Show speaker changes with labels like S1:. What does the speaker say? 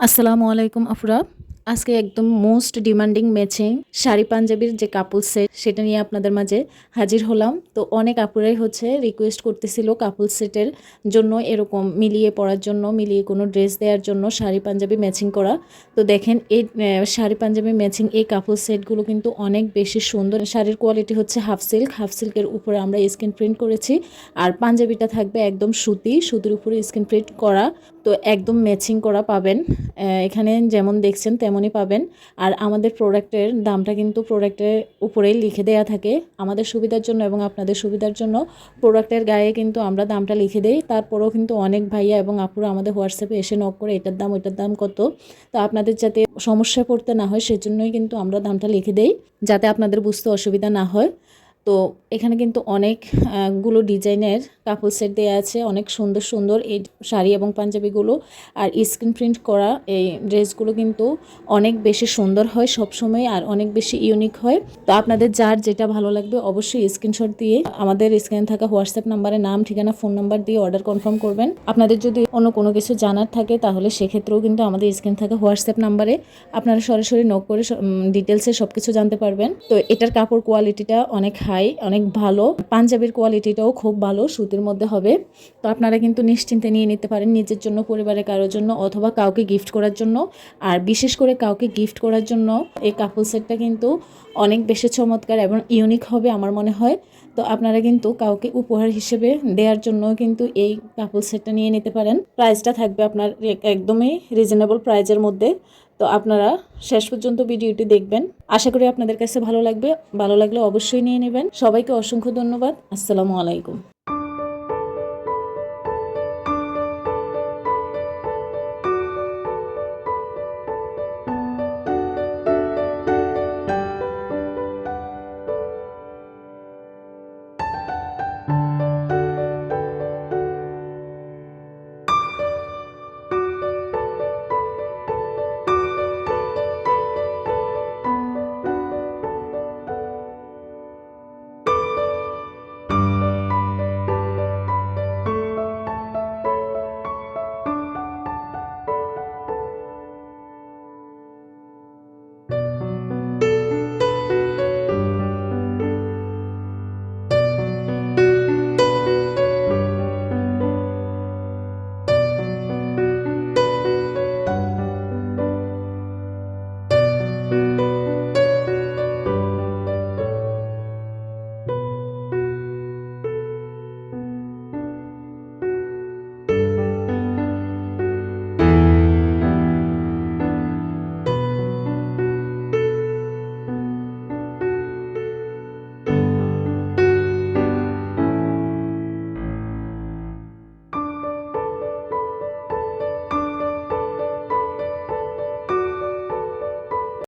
S1: আসসালামু আলাইকুম আফরা আজকে একদম মোস্ট ডিমান্ডিং ম্যাচিং শাড়ি পাঞ্জাবির যে কাপল সেট সেটা নিয়ে আপনাদের মাঝে হাজির হলাম। তো অনেক আপুরাই হচ্ছে রিকোয়েস্ট করতেছিল কাপল সেটের জন্য এরকম মিলিয়ে পরার জন্য, মিলিয়ে কোনো ড্রেস দেওয়ার জন্য শাড়ি পাঞ্জাবি ম্যাচিং করা। তো দেখেন, এই শাড়ি পাঞ্জাবি ম্যাচিং এই কাপল সেটগুলো কিন্তু অনেক বেশি সুন্দর। শাড়ির কোয়ালিটি হচ্ছে হাফ সিল্ক হাফ সিল্কের উপরে আমরা স্ক্রিন প্রিন্ট করেছি। আর পাঞ্জাবিটা থাকবে একদম সুতি, সুতির উপরে স্ক্রিন প্রিন্ট করা। তো একদম ম্যাচিং করা পাবেন। এখানে যেমন দেখছেন তেমনই পাবেন। আর আমাদের প্রোডাক্টের দামটা কিন্তু প্রোডাক্টের উপরেই লিখে দেয়া থাকে। আমাদের সুবিধার জন্য এবং আপনাদের সুবিধার জন্য প্রোডাক্টের গায়ে কিন্তু আমরা দামটা লিখে দেই। তারপরেও কিন্তু অনেক ভাইয়া এবং আপুরা আমাদের হোয়াটসঅ্যাপে এসে নক করে এটার দাম, ওইটার দাম কত। তো আপনাদের যাতে সমস্যা পড়তে না হয়, সেজন্যই কিন্তু আমরা দামটা লিখে দেই, যাতে আপনাদের বুঝতে অসুবিধা না হয়। তো এখানে কিন্তু অনেক আহ, গুলো ডিজাইনের কাপড় সেট দেওয়া আছে। অনেক সুন্দর সুন্দর এই শাড়ি এবং পাঞ্জাবিগুলো আর স্ক্রিন প্রিন্ট করা এই ড্রেসগুলো কিন্তু অনেক বেশি সুন্দর হয় সবসময় আর অনেক বেশি ইউনিক হয়। তো আপনাদের যার যেটা ভালো লাগবে অবশ্যই স্ক্রিনশট দিয়ে আমাদের স্ক্রিনে থাকা হোয়াটসঅ্যাপ নাম্বারে নাম ঠিকানা ফোন নাম্বার দিয়ে অর্ডার কনফার্ম করবেন। আপনাদের যদি অন্য কোনো কিছু জানার থাকে তাহলে সেক্ষেত্রেও কিন্তু আমাদের স্ক্রিনে থাকা হোয়াটসঅ্যাপ নাম্বারে আপনারা সরাসরি নক করে ডিটেলসে সব কিছু জানতে পারবেন। তো এটার কাপড় কোয়ালিটিটা অনেক হাই অনেক ভালো। পাঞ্জাবির কোয়ালিটিটাও খুব ভালো, সুতির মধ্যে হবে। তো আপনারা কিন্তু নিশ্চিন্তে নিয়ে নিতে পারেন নিজের জন্য, পরিবারের কারোর জন্য অথবা কাউকে গিফট করার জন্য। আর বিশেষ করে কাউকে গিফট করার জন্য এই কাপল সেটটা কিন্তু অনেক বেশি চমৎকার এবং ইউনিক হবে আমার মনে হয়। তো আপনারা কিন্তু কাউকে উপহার হিসেবে দেওয়ার জন্য কিন্তু এই কাপল সেটটা নিয়ে নিতে পারেন। প্রাইসটা থাকবে আপনার একদমই রিজনেবল প্রাইজের মধ্যে। তো আপনারা শেষ পর্যন্ত ভিডিওটি দেখবেন। আশা করি আপনাদের কাছে ভালো লাগবে। ভালো লাগলে অবশ্যই নিয়ে নেবেন। সবাইকে অসংখ্য ধন্যবাদ। আসসালামু আলাইকুম।